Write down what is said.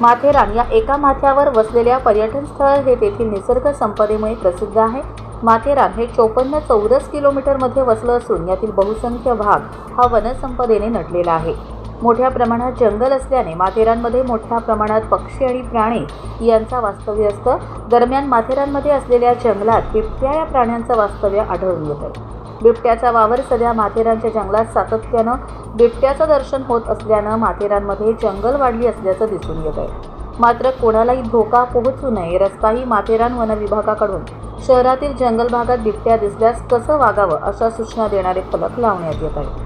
माथेरान या एका माथ्यावर वसलेल्या पर्यटन स्थळ हे तेथील निसर्ग संपदेमुळे प्रसिद्ध आहे. माथेरान हे चोपन्न चौरस किलोमीटरमध्ये वसलं असून यातील बहुसंख्य भाग हा वनसंपदेने नटलेला आहे. मोठ्या प्रमाणात जंगल असल्याने माथेरानमध्ये मोठ्या प्रमाणात पक्षी आणि प्राणी यांचा वास्तव्य असतं. दरम्यान माथेरानमध्ये असलेल्या जंगलात बिबट्या या प्राण्यांचं वास्तव्य आढळून येतं. बिबट्याचा वावर सध्या माथेरानच्या जंगलात सातत्यानं बिबट्याचं दर्शन होत असल्यानं माथेरानमध्ये जंगल वाढली असल्याचं दिसून येत आहे मात्र कोणालाही धोका पोहोचू नये रस्ताही माथेरान वन विभागाकडून शहरातील जंगल भागात बिबट्या दिसल्यास कसं वागावं अशा सूचना देणारे फलक लावण्यात येत आहेत.